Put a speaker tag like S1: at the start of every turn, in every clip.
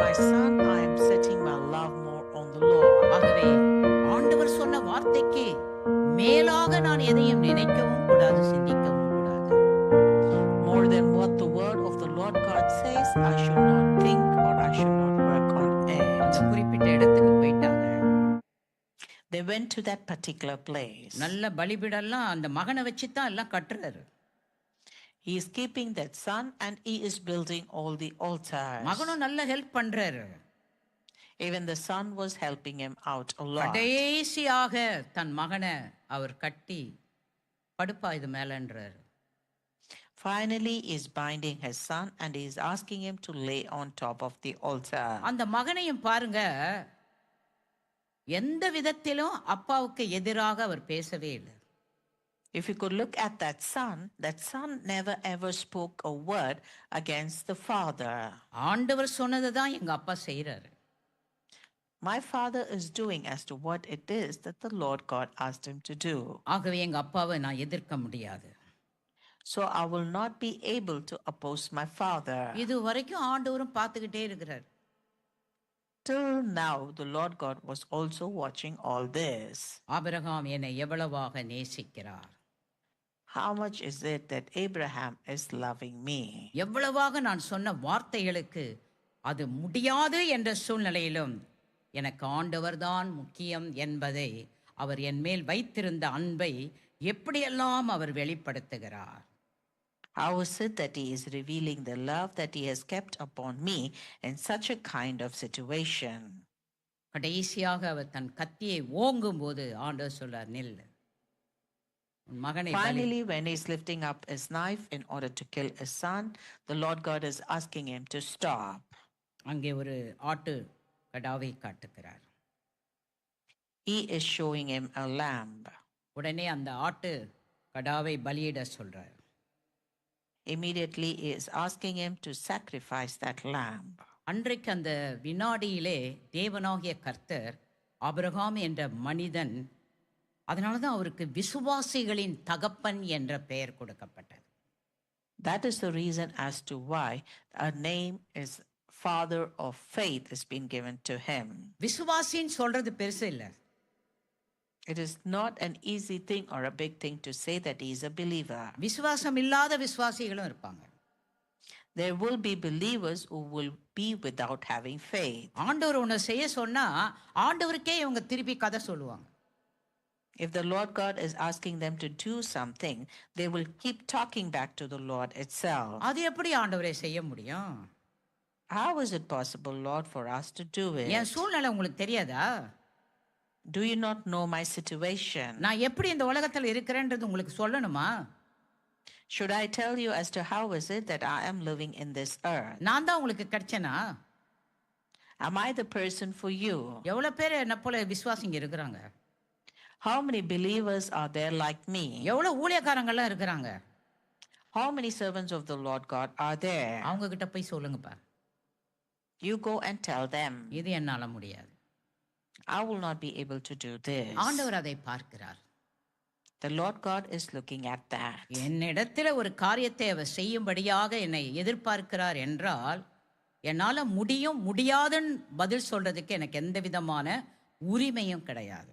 S1: my son, I am setting my love more on the Lord.
S2: ஆகவே ஆண்டவர் சொன்ன வார்த்தைக்கு மேலாக நான் எதையும் நினைக்கவும் கூடாது சிந்திக்கவும் கூடாது
S1: More than what the word of the Lord God says, I should not think or I should not work on
S2: அந்த
S1: it.
S2: குறிப்பிட்ட இடத்துக்கு போயிட்டாங்க
S1: They went to that particular place.
S2: நல்ல பலிபிடெல்லாம் அந்த மகனை வச்சு தான் எல்லாம் கட்டுறாரு
S1: He is keeping that son and he is building all the altars.
S2: மகனும் நல்ல ஹெல்ப் பண்றாரு
S1: Even the son was helping him out a lot.
S2: கடைசியாக தன் மகனை அவர் கட்டி படுப்பா இது மேலன்றாரு
S1: Finally, he is binding his son and he is asking him to lay on top of the altar.
S2: அந்த மகனையும் பாருங்க எந்த விதத்திலும் அப்பாவுக்கு எதிராக அவர் பேசவே இல்லை
S1: If you could look at that son, that son never ever spoke a word against the father.
S2: ஆண்டவர் சொன்னதை தான் எங்க அப்பா செய்யறாரு
S1: My father is doing as to what it is that the Lord God asked him to do.
S2: ஆகவே எங்க அப்பாவை நான் எதிர்க்க முடியாது
S1: So I will not be able to oppose my father.
S2: இது வரைக்கும் ஆண்டவரும் பார்த்துக்கிட்டே இருக்கிறார்
S1: Till now, the Lord God was also watching all this.
S2: Abraham என்னை எவ்வளவாக நேசிக்கிறார்
S1: How much is it that Abraham is loving me?
S2: எவ்வளவாக நான் சொன்ன வார்த்தைகளுக்கு அது முடியாது என்ற சூழ்நிலையிலும் எனக்கு ஆண்டவர்தான் முக்கியம் என்பதை அவர் என் மேல் வைத்திருந்த அன்பை எப்படியெல்லாம் அவர் வெளிப்படுத்துகிறார்
S1: How is it that he is revealing the love that he has kept upon me in such a kind of situation?
S2: கடைசியாக அவர் தன் கத்தியை ஓங்கும் போது ஆண்டவர் சொல்றார் நில் உன் மகனை பலி
S1: Finally, when he's lifting up his knife in order to kill his son, the Lord God is asking him to stop.
S2: அங்கே ஒரு ஆட்டு கடாவை காட்டுகிறார்
S1: He is showing him a lamb.
S2: உடனே அந்த ஆட்டு கடாவை பலியிட சொல்றார்
S1: Immediately, he is asking him to sacrifice that lamb.
S2: அன்றைக்கு அந்த வினாடியிலே தேவனாகிய கர்த்தர் ஆபிரகாம் என்ற மனிதன் அதனால தான் அவருக்கு விசுவாசிகளின் தகப்பன் என்ற பெயர் கொடுக்கப்பட்டது
S1: That is the reason as to why a name is Father of Faith has been given to him.
S2: விசுவாசின்னு சொல்றது பெருசு இல்லை
S1: It is not an easy thing or a big thing to say that he is a believer.
S2: விசுவாசம் இல்லாத விசுவாசிகளும் இருப்பாங்க
S1: There will be believers who will be without having faith.
S2: ஆண்டவர் ஒன்று செய்ய சொன்னா ஆண்டவருக்கே இவங்க திருப்பி கதை சொல்லுவாங்க
S1: If the Lord God is asking them to do something, they will keep talking back to the Lord itself.
S2: அது எப்படி ஆண்டவரை செய்ய முடியும்
S1: How is it possible, Lord, for us to do
S2: N
S1: it?
S2: சூழ்நிலை உங்களுக்கு தெரியாதா
S1: Do you not know my situation?
S2: நான் எப்படி இந்த உலகத்தில் இருக்கிறேன்றது உங்களுக்கு சொல்லணுமா
S1: Should I tell you as to how is it that I am living in this earth?
S2: நான் தான் உங்களுக்கு கிடைச்சேனா
S1: Am I the person for you?
S2: எவ்வளவு பேர் என்ன போல விசுவாசிங்க இருக்கிறாங்க
S1: How many believers are there like me?
S2: எவ்வளவு ஊழியக்காரங்கெல்லாம் இருக்கிறாங்க
S1: How many servants of the Lord God are there?
S2: அவங்க கிட்ட போய் சொல்லுங்கப்பா
S1: You go and tell them.
S2: இது என்னால முடியாது
S1: I will not be able to do this.
S2: ஆண்டவர் அதை பார்க்கிறார்
S1: The Lord God is looking at that.
S2: என்னிடத்துல ஒரு காரியத்தை அவர் செய்யும்படியாக என்னை எதிர்பார்க்கிறார் என்றால் என்னால முடியும் முடியாதுன்னு பதில் சொல்றதுக்கு எனக்கு எந்த விதமான உரிமையும் கிடையாது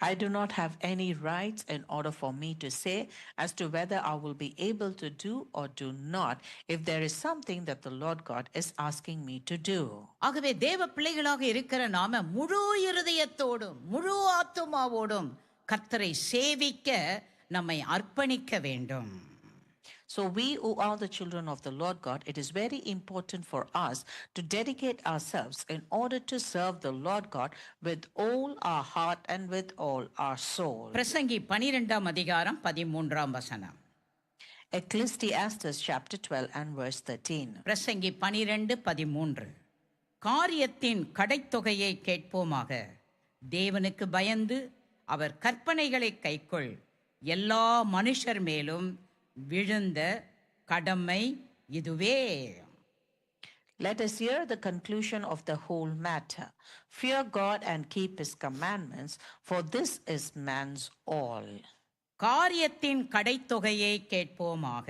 S1: I do not have any rights in order for me to say as to whether I will be able to do or do not if there is something that the Lord God is asking me to do.
S2: ஆகவே தேவ பிள்ளைகளாக இருக்கிற நாம முழு இருதயத்தோடும் முழு ஆத்துமாவோடும் கர்த்தரை சேவிக்க நம்மை அர்ப்பணிக்க வேண்டும்
S1: So, we who are the children of the Lord God, it is very important for us to dedicate ourselves in order to serve the Lord God with all our heart and with all our soul.
S2: பிரசங்கி பனிரெண்டாம் அதிகாரம் பதிமூன்றாம் வசனம்
S1: Ecclesiastes chapter 12 and verse 13.
S2: பிரசங்கி பனிரெண்டு பதிமூன்று காரியத்தின் கடைத்தொகையை கேட்போமாக தேவனுக்கு பயந்து அவர் கற்பனைகளை கைக்கொள் எல்லா மனுஷர் மேலும் விழுந்த கடமை இதுவே
S1: Let us hear the conclusion of the whole matter. Fear God and keep his commandments, for this is man's all.
S2: காரியத்தின் கடைத்தொகையை கேட்போமாக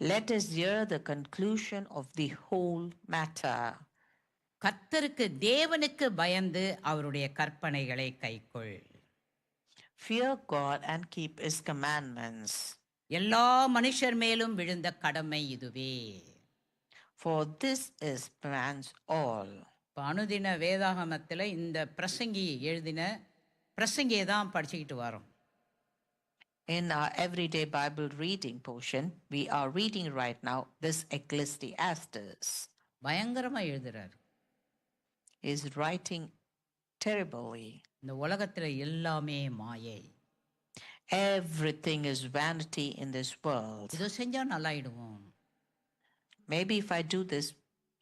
S1: Let us hear the conclusion of the whole matter.
S2: கர்த்தருக்கு தேவனுக்கு பயந்து அவருடைய கற்பனைகளை கைக்கொள்
S1: Fear God and keep his commandments,
S2: எல்லா மனுஷர் மேலும் விழுந்த கடமை இதுவே
S1: for this is man's all.
S2: இப்போ அனுதின வேதாகமத்தில் இந்த பிரசங்கி எழுதின பிரசங்கியை தான் படிச்சுக்கிட்டு வரோம்
S1: In our everyday Bible reading portion, we are reading right now this Ecclesiastes
S2: பயங்கரமாக எழுதுறாரு
S1: is writing terribly.
S2: இந்த உலகத்தில் எல்லாமே மாயை
S1: Everything is vanity in this world.
S2: இதை செஞ்சால் நல்லாயிடுவோம்
S1: Maybe if I do this,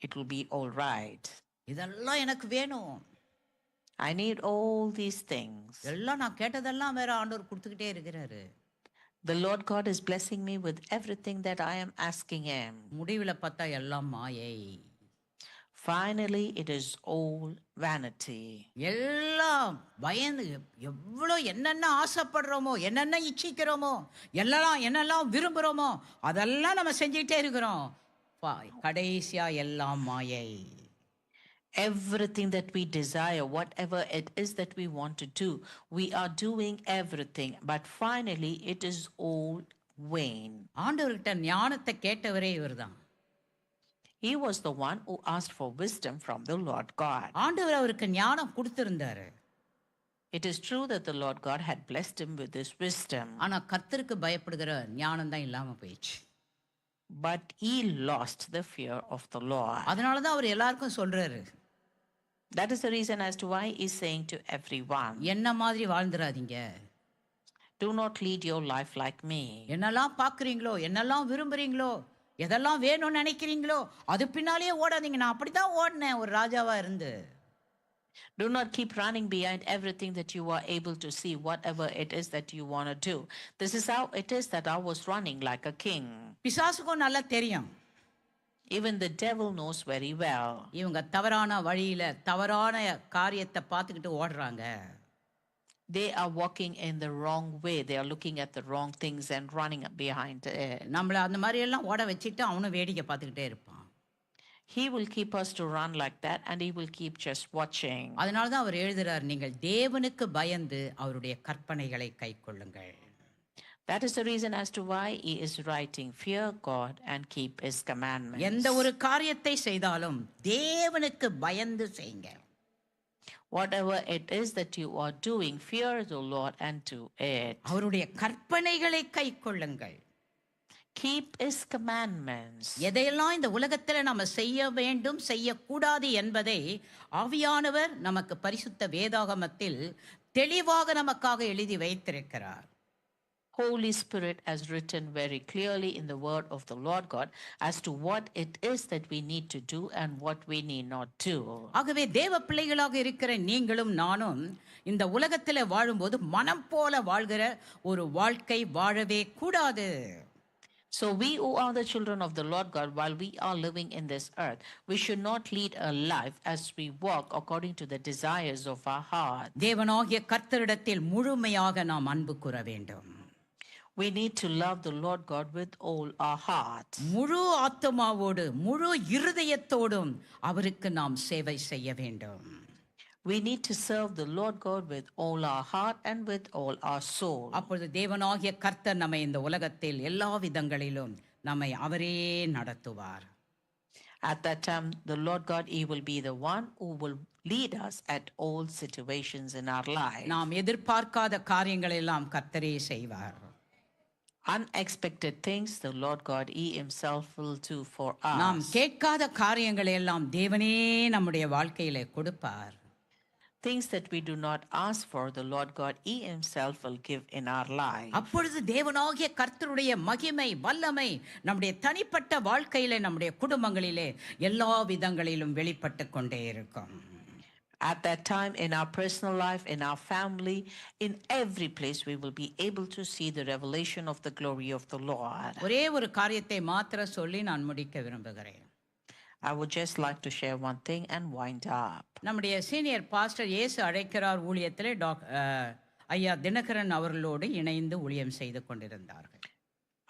S1: it will be all right.
S2: இதெல்லாம் எனக்கு வேணும்
S1: I need all these things.
S2: எல்லாம் நான் கேட்டதெல்லாம் வேற ஆண்டவர் கொடுத்துக்கிட்டே இருக்கிறாரு
S1: The Lord God is blessing me with everything that I am asking Him.
S2: முடிவில் பார்த்தா எல்லாம் மாயை
S1: Finally, it is all vanity.
S2: எல்லாம் பயந்து எவ்வளோ என்னென்ன ஆசைப்படுறோமோ என்னென்ன இச்சிக்கிறோமோ எல்லாம் என்னெல்லாம் விரும்புகிறோமோ அதெல்லாம் நம்ம செஞ்சுக்கிட்டே இருக்கிறோம் பா- கடைசியா எல்லாம் மாயை
S1: Everything that we desire, whatever it is that we want to do, we are doing everything, but finally, it is all vain.
S2: ஆண்டவர்கிட்ட ஞானத்தை கேட்டவரே இவர்தான்
S1: He was the one who asked for wisdom from the Lord God.
S2: ஆண்டவர் அவருக்கு ஞானம் கொடுத்திருந்தாரு
S1: It is true that the Lord God had blessed him with this wisdom,
S2: ஆனா கர்த்தருக்கு பயப்படுகிற ஞானம் தான் இல்லாம போயிடுச்சு
S1: but he lost the fear of the Lord.
S2: அதனால தான் அவர் எல்லாருக்கும் சொல்றாரு
S1: That is the reason as to why he's saying to everyone,
S2: என்ன மாதிரி வாழ்ந்துடாதீங்க
S1: do not lead your life like me.
S2: என்னெல்லாம் பார்க்குறீங்களோ என்னெல்லாம் விரும்புறீங்களோ எதெல்லாம் வேணும்னு நினைக்கிறீங்களோ அது பின்னாலேயே ஓடாதீங்க நான் அப்படித்தான் ஓடினேன் ஒரு ராஜாவா இருந்து
S1: Do not keep running behind everything that you are able to see, whatever it is that you want to do. This is how it is that I was running like a king.
S2: பிசாசுக்கும் நல்லா தெரியும்
S1: Even the devil knows very well.
S2: இவங்க தவறான வழியில தவறான காரியத்தை பார்த்துக்கிட்டு ஓடுறாங்க
S1: They are walking in the wrong way. They are looking at the wrong things and running behind it.
S2: நம்மளை அந்த மாதிரி எல்லாம் ஓட வச்சுட்டு அவனும் வேடிக்கை பார்த்துக்கிட்டே இருப்பான்
S1: He will keep us to run like that and he will keep just watching.
S2: அதனால தான் அவர் எழுதுறார் நீங்கள் தேவனுக்கு பயந்து அவருடைய கற்பனைகளை கைக்கொள்ளுங்கள்
S1: That is the reason as to why he is writing, Fear God and keep his commandments.
S2: எந்த ஒரு காரியத்தை செய்தாலும் தேவனுக்கு பயந்து செய்யுங்க
S1: Whatever it is that you are doing, fear the Lord and do it.
S2: அவருடைய கற்பனைகளை கைக்கொள்ளுங்கள்
S1: Keep his commandments.
S2: எதையெல்லாம் இந்த உலகத்தில் நம்ம செய்ய வேண்டும் செய்யக்கூடாது என்பதை ஆவியானவர் நமக்கு பரிசுத்த வேதாகமத்தில் தெளிவாக நமக்காக எழுதி வைத்திருக்கிறார்
S1: Holy Spirit has written very clearly in the word of the Lord God as to what it is that we need to do and what we need not do.
S2: ஆகவே தேவ பிள்ளைகளாக இருக்கிற நீங்களும் நானும் இந்த உலகத்தில் வாழும்போது மனம் போல வாழ்கிற ஒரு வாழ்க்கை வாழவே கூடாது
S1: So, we who are the children of the Lord God, while we are living in this earth, we should not lead a life as we walk according to the desires of our heart.
S2: தேவனாகிய கர்த்தரிடத்தில் முழுமையாக நாம் அன்பு கூற வேண்டும்
S1: We need to love the Lord God with all our heart.
S2: முழு ஆத்மாவோடு முழு இருதயத்தோடும் அவருக்கு நாம் சேவை செய்ய வேண்டும்
S1: We need to serve the Lord God with all our heart and with all our soul.
S2: அப்பொழுது தேவனாகிய கர்த்தர் நம்மை இந்த உலகத்தில் எல்லா விதங்களிலும் நம்மை அவரே நடத்துவார்
S1: At that time, the Lord God, He will be the one who will lead us at all situations in our life.
S2: நாம் எதிர்பார்க்காத காரியங்கள் எல்லாம் கர்த்தரே செய்வார்
S1: Unexpected things, the Lord God, He Himself will do for
S2: நாம்
S1: us.
S2: கேட்காத காரியங்களை எல்லாம் தேவனே நம்முடைய வாழ்க்கையில கொடுப்பார்
S1: Things that we do not ask for, the Lord God, He Himself will give in our life.
S2: அப்பொழுது தேவனாகிய கர்த்தருடைய மகிமை வல்லமை நம்முடைய தனிப்பட்ட வாழ்க்கையிலே நம்முடைய குடும்பங்களிலே எல்லா விதங்களிலும் வெளிப்பட்டு கொண்டே இருக்கும்
S1: At that time, in our personal life, in our family, in every place, we will be able to see the revelation of the glory of the Lord.
S2: ஒரே ஒரு காரியத்தை மாத்திர சொல்லி நான் முடிக்க விரும்புகிறேன்
S1: I would just like to share one thing and wind up.
S2: நம்முடைய senior pastor இயேசு அழைக்கிறார் ஊழியத்திலே டாக் ஐயா தினகரன் அவர்களோடு இணைந்து ஊழியம் செய்து கொண்டிருந்தார்கள்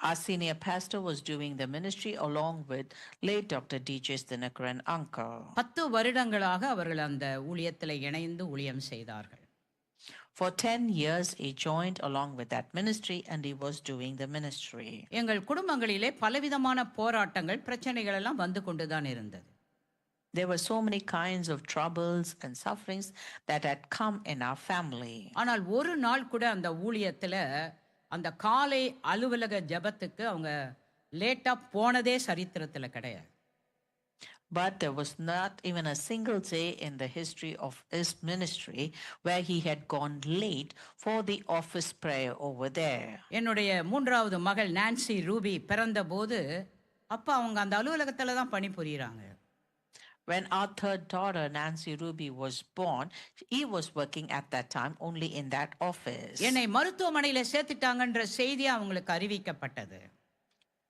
S1: Our senior pastor was doing the ministry along with late Dr. D.J. Dinakaran uncle.
S2: பத்து வருடங்களாக அவர்கள் அந்த ஊழியத்தில் இணைந்து ஊழியம் செய்தார்கள்
S1: For 10 years, he joined along with that ministry and he was doing the ministry.
S2: எங்கள் குடும்பங்களிலே பலவிதமான போராட்டங்கள் பிரச்சனைகள் எல்லாம் வந்து கொண்டுதான் இருந்தது
S1: There were so many kinds of troubles and sufferings that had come in our family.
S2: ஆனால் ஒரு நாள் கூட அந்த ஊழியத்தில் அந்த காலை அலுவலக ஜெபத்துக்கு அவங்க லேட்டாக போனதே சரித்திரத்தில் கிடையாது
S1: But there was not even a single day in the history of his ministry where he had gone late for the office prayer over there.
S2: என்னுடைய மூன்றாவது மகள் நான்சி ரூபி பிறந்தபோது அப்போ அவங்க அந்த அலுவலகத்தில் தான் பணிபுரியுறாங்க
S1: When our third daughter, Nancy Ruby, was born, he was working at that time only in that office.
S2: என்னை மருத்துவமனையில் சேர்த்துட்டாங்கன்ற செய்தி அவங்களுக்கு அறிவிக்கப்பட்டது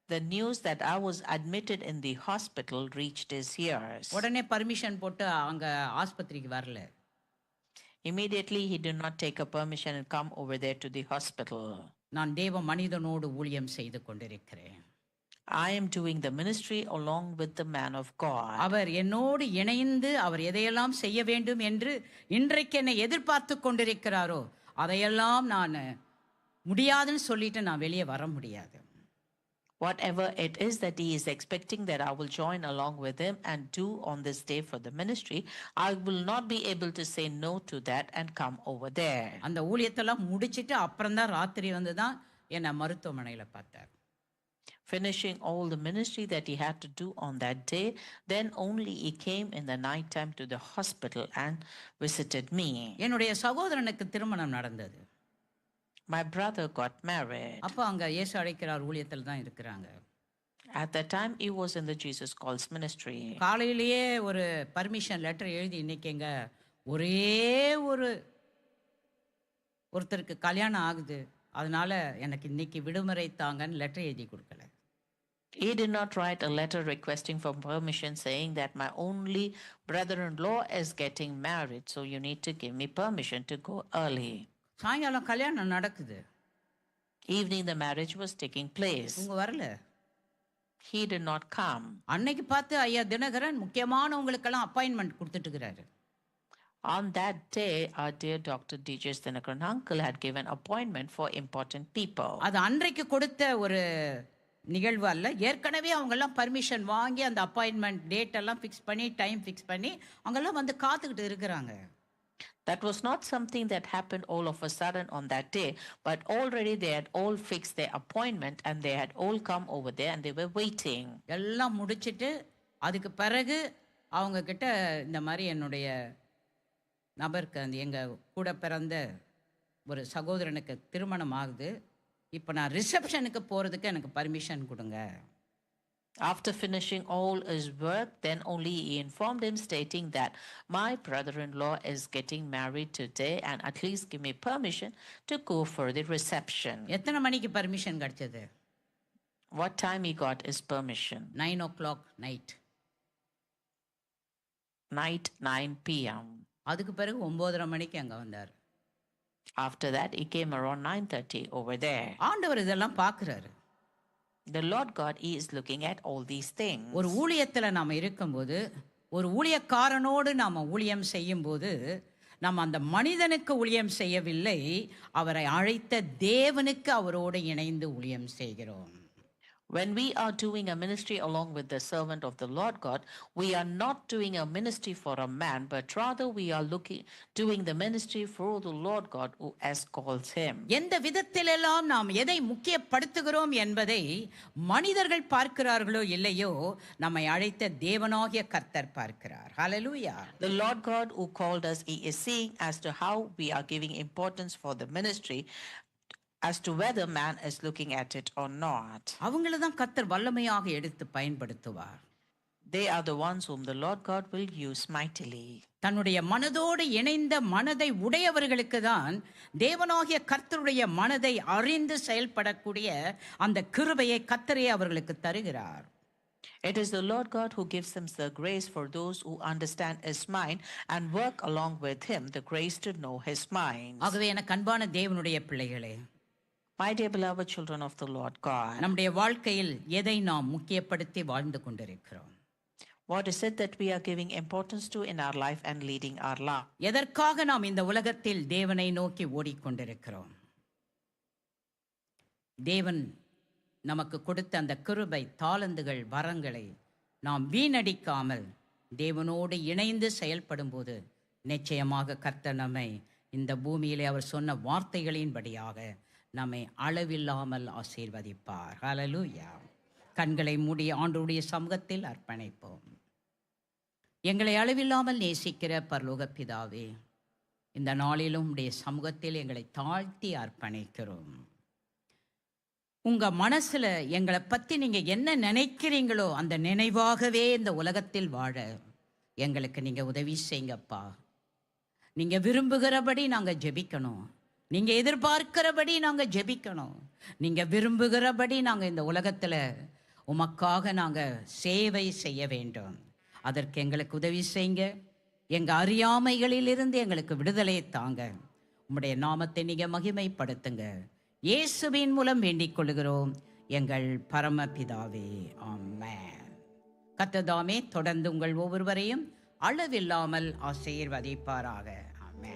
S1: The news that I was admitted in the hospital reached his ears.
S2: உடனே பர்மிஷன் போட்டு அங்கே ஆஸ்பத்திரிக்கு வரல
S1: Immediately, he did not take a permission and come over there to the hospital.
S2: நான் தேவ மனிதனோடு ஊழியம் செய்து கொண்டிருக்கிறேன்
S1: I am doing the ministry along with the man of God.
S2: அவர் என்னோடு இணைந்து அவர் எதையெல்லாம் செய்ய வேண்டும் என்று இன்றைக்கு என்னை எதிர்பார்த்து கொண்டிருக்கிறாரோ அதையெல்லாம் நான் முடியாதுன்னு சொல்லிட்டு நான் வெளியே வர முடியாது
S1: Whatever it is that he is expecting that I will join along with him and do on this day for the ministry, I will not be able to say no to that and come over there.
S2: அந்த ஊழியத்தெல்லாம் முடிச்சிட்டு அப்புறம்தான் ராத்திரி வந்து தான் என்னை மருத்துவமனையில் பார்த்தார்
S1: Finishing all the ministry that he had to do on that day, then only he came in the night time to the hospital and visited me.
S2: என்னுடைய சகோதரனுக்கு திருமணம் நடந்தது
S1: My brother got married.
S2: அப்போ அங்கே இயேசு அழைக்கிறார் ஊழியத்தில் தான் இருக்கிறாங்க
S1: At that time, he was in the Jesus Calls ministry.
S2: காலையிலேயே ஒரு பர்மிஷன் லெட்டர் எழுதி இன்னைக்கு எங்க ஒரே ஒரு ஒருத்தருக்கு கல்யாணம் ஆகுது அதனால எனக்கு இன்னைக்கு விடுமுறை தாங்கன்னு லெட்டர் எழுதி கொடுக்கல
S1: He did not write a letter requesting for permission saying that my only brother in law is getting married, so you need to give me permission to go early.
S2: சாயங்காலம் கல்யாணம் நடக்குது
S1: Evening, the marriage was taking place.
S2: உங்க வரல
S1: He did not come.
S2: அன்னைக்கு பார்த்து ஐயா Dinakaran முக்கியமானவங்களுக்கெல்லாம் appointment கொடுத்துட்டு இருக்கிறாரு
S1: On that day, our dear Dr. DJ Dinakaran uncle had given appointment for important people.
S2: அது அன்றைக்கு கொடுத்த ஒரு நிகழ்வு அல்ல. ஏற்கனவே அவங்கெல்லாம் பர்மிஷன் வாங்கி அந்த அப்பாயின்மெண்ட் டேட் எல்லாம் ஃபிக்ஸ் பண்ணி டைம் ஃபிக்ஸ் பண்ணி அவங்கெல்லாம் வந்து காத்துக்கிட்டு இருக்கிறாங்க.
S1: That was not something that happened all of a sudden on that day, but already they had all fixed their appointment and they had all come over there and they were waiting.
S2: எல்லாம் முடிச்சிட்டு அதுக்கு பிறகு அவங்க கிட்ட இந்த மாதிரி என்னுடைய நபருக்கு அந்த எங்கள் கூட பிறந்த ஒரு சகோதரனுக்கு திருமணம் ஆகுது. இப்போ நான் ரிசப்ஷனுக்கு போகிறதுக்கு எனக்கு பர்மிஷன் கொடுங்க
S1: After finishing all his work, then only he informed him, stating that my brother in law is getting married today and at least give me permission to go for the reception.
S2: எத்தனை மணிக்கு permission கிடச்சது
S1: What time he got his permission?
S2: Nine o'clock night
S1: Night 9 p.m.
S2: அதுக்கு பிறகு ஒம்போதரை மணிக்கு அங்கே வந்தார்
S1: After that, he came around 9:30 over there.
S2: ஆண்டவர் இதெல்லாம் பார்க்குறாரு
S1: The Lord God, He is looking at all these things.
S2: ஒரு ஊழியத்தில் நாம் இருக்கும்போது ஒரு ஊழியக்காரனோடு நாம் ஊழியம் செய்யும்போது நாம் அந்த மனிதனுக்கு ஊழியம் செய்யவில்லை அவரை அழைத்த தேவனுக்கு அவரோடு இணைந்து ஊழியம் செய்கிறோம்
S1: When we are doing a ministry along with the servant of the Lord God, we are not doing a ministry for a man, but rather we are looking doing the ministry for the Lord God who has called him.
S2: எந்த விதத்திலெல்லாம் நாம் எதை முக்கியப்படுத்துகிறோம் என்பதை மனிதர்கள் பார்க்கிறார்களோ இல்லையோ நம்மை அழைத்த தேவனாகிய கர்த்தர் பார்க்கிறார் ஹalleluya
S1: The Lord God who called us, He is seeing as to how we are giving importance for the ministry, As to whether man is looking at it or not.
S2: அவங்கள தான் கர்த்தர் வல்லமையாக எடுத்து பயன்படுத்துவார்
S1: They are the ones whom the Lord God will use mightily.
S2: தன்னுடைய மனதோடு இணைந்த மனதை உடையவர்களுக்கு தான் தேவனாகிய கர்த்தருடைய மனதை அறிந்து செயல்படக்கூடிய அந்த கிருபையை கர்த்தரே அவர்களுக்கு தருகிறார்
S1: It is the Lord God who gives them the grace for those who understand His mind and work along with Him, the grace to know His mind.
S2: ஆகவே எனக்கு அன்பான தேவனுடைய பிள்ளைகளே
S1: My dear beloved children of the Lord God,
S2: நம்முடைய வாழ்க்கையில் எதை நாம் முக்கியப்படுத்தி வாழ்ந்து கொண்டிருக்கிறோம்
S1: what is it that we are giving importance to in our life and leading our life?
S2: எதற்காக நாம் இந்த உலகத்தில் தேவனை நோக்கி ஓடிக்கொண்டிருக்கிறோம் தேவன் நமக்கு கொடுத்த அந்த கிருபை தாளந்துகள் வரங்களை நாம் வீணடிக்காமல் தேவனோடு இணைந்து செயல்படும்போது நிச்சயமாக கர்த்தர் நம்மை இந்த பூமியிலே அவர் சொன்ன வார்த்தைகளின்படியாக நம்மை அளவில்லாமல் ஆசீர்வதிப்பார். ஹalleluya. கண்களை மூடி ஆண்டுடைய சமூகத்தில் அர்ப்பணிப்போம். எங்களை அளவில்லாமல் நேசிக்கிற பரலோக பிதாவே இந்த நாளிலும் உடைய சமூகத்தில் எங்களை தாழ்த்தி அர்ப்பணிக்கிறோம். உங்கள் மனசில் எங்களை பற்றி நீங்கள் என்ன நினைக்கிறீங்களோ அந்த நினைவாகவே இந்த உலகத்தில் வாழ எங்களுக்கு நீங்கள் உதவி செய்யுங்கப்பா. நீங்கள் விரும்புகிறபடி நாங்கள் ஜெபிக்கணும். நீங்கள் எதிர்பார்க்கிறபடி நாங்கள் ஜெபிக்கணும். நீங்கள் விரும்புகிறபடி நாங்கள் இந்த உலகத்தில் உமக்காக நாங்கள் சேவை செய்ய வேண்டும். அதற்கு எங்களுக்கு உதவி செய்யுங்க. எங்கள் அறியாமைகளிலிருந்து எங்களுக்கு விடுதலை தாங்க. உம்முடைய நாமத்தை நீங்கள் மகிமைப்படுத்துங்க. இயேசுவின் மூலம் வேண்டிக் கொள்கிறோம் எங்கள் பரமபிதாவே ஆமே கத்ததாமே தொடர்ந்து உங்கள் ஒவ்வொருவரையும் அளவில்லாமல் ஆசீர்வதிப்பாராக. ஆமே